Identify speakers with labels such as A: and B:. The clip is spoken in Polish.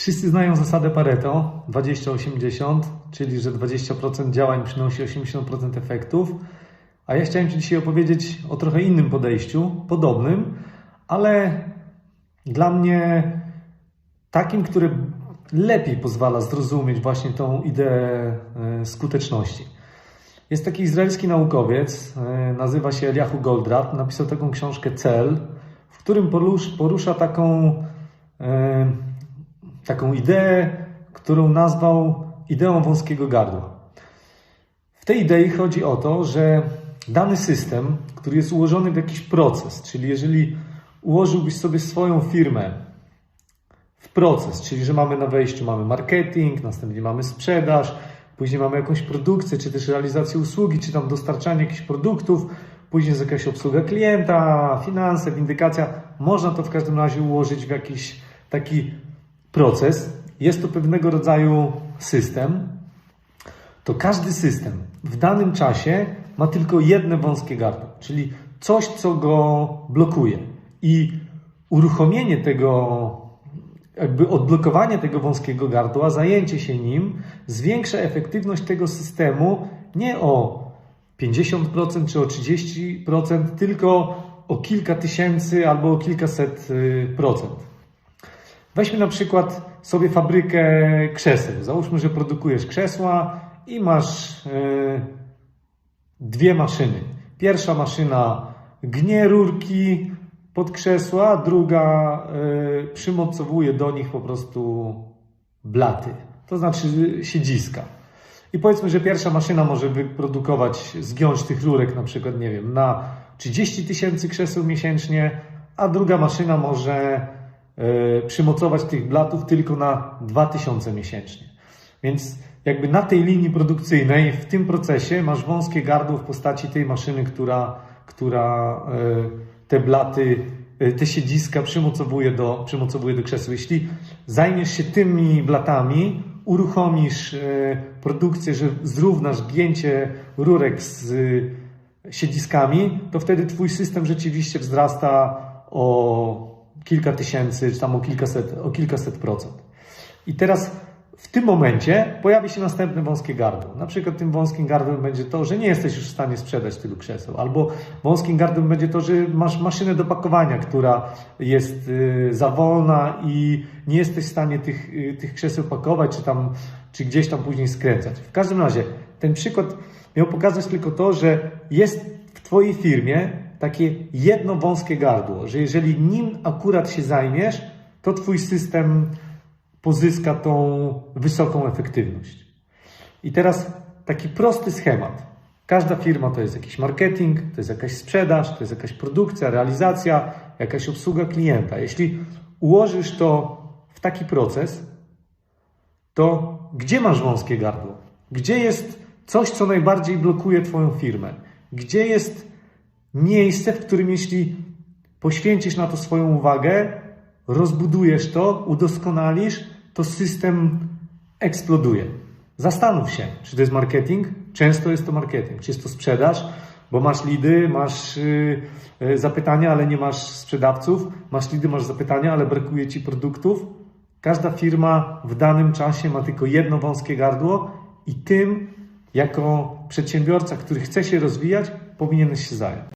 A: Wszyscy znają zasadę Pareto 20-80, czyli że 20% działań przynosi 80% efektów. A ja chciałem Ci dzisiaj opowiedzieć o trochę innym podejściu, podobnym, ale dla mnie takim, które lepiej pozwala zrozumieć właśnie tą ideę e, skuteczności. Jest taki izraelski naukowiec, e, nazywa się Eliahu Goldratt, napisał taką książkę Cel, w którym porusz, porusza taką, e, taką ideę, którą nazwał ideą wąskiego gardła. W tej idei chodzi o to, że dany system, który jest ułożony w jakiś proces, czyli jeżeli ułożyłbyś sobie swoją firmę w proces, czyli że mamy na wejściu mamy marketing, następnie mamy sprzedaż, później mamy jakąś produkcję, czy też realizację usługi, czy tam dostarczanie jakichś produktów, później jest jakaś obsługa klienta, finanse, windykacja. Można to w każdym razie ułożyć w jakiś taki proces. Jest to pewnego rodzaju system. To każdy system w danym czasie ma tylko jedno wąskie gardło, czyli coś, co go blokuje. I uruchomienie tego jakby odblokowanie tego wąskiego gardła, zajęcie się nim zwiększa efektywność tego systemu nie o 50% czy o 30%, tylko o kilka tysięcy albo o kilkaset y, procent. Weźmy na przykład sobie fabrykę krzeseł. Załóżmy, że produkujesz krzesła i masz y, dwie maszyny. Pierwsza maszyna gnie rurki, pod krzesła, druga y, przymocowuje do nich po prostu blaty, to znaczy siedziska. I powiedzmy, że pierwsza maszyna może wyprodukować, zgiąć tych rurek na przykład, nie wiem, na 30 tysięcy krzeseł miesięcznie, a druga maszyna może przymocować tych blatów tylko na 2000 miesięcznie. Więc jakby na tej linii produkcyjnej, w tym procesie masz wąskie gardło w postaci tej maszyny, która, która y, te blaty, y, te siedziska przymocowuje do, przymocowuje do krzeseł. Jeśli zajmiesz się tymi blatami, uruchomisz produkcję, że zrównasz gięcie rurek z siedziskami, to wtedy Twój system rzeczywiście wzrasta o kilka tysięcy, czy tam o kilkaset, o kilkaset procent. I teraz w tym momencie pojawi się następne wąskie gardło. Na przykład tym wąskim gardłem będzie to, że nie jesteś już w stanie sprzedać tylu krzeseł, albo wąskim gardłem będzie to, że masz maszynę do pakowania, która jest y, za wolna i nie jesteś w stanie tych, y, tych krzeseł pakować, czy tam, czy gdzieś tam później skręcać. W każdym razie ten przykład miał pokazać tylko to, że jest w Twojej firmie takie jedno wąskie gardło, że jeżeli nim akurat się zajmiesz, to Twój system pozyska tą wysoką efektywność. I teraz taki prosty schemat. Każda firma to jest jakiś marketing, to jest jakaś sprzedaż, to jest jakaś produkcja, realizacja, jakaś obsługa klienta. Jeśli ułożysz to w taki proces, to gdzie masz wąskie gardło? Gdzie jest coś, co najbardziej blokuje Twoją firmę? Gdzie jest miejsce, w którym jeśli poświęcisz na to swoją uwagę, rozbudujesz to, udoskonalisz, to system eksploduje. Zastanów się, czy to jest marketing? Często jest to marketing. Czy jest to sprzedaż? Bo masz lidy, masz yy, zapytania, ale nie masz sprzedawców. Masz lidy, masz zapytania, ale brakuje ci produktów. Każda firma w danym czasie ma tylko jedno wąskie gardło i tym, jako przedsiębiorca, który chce się rozwijać, powinieneś się zająć.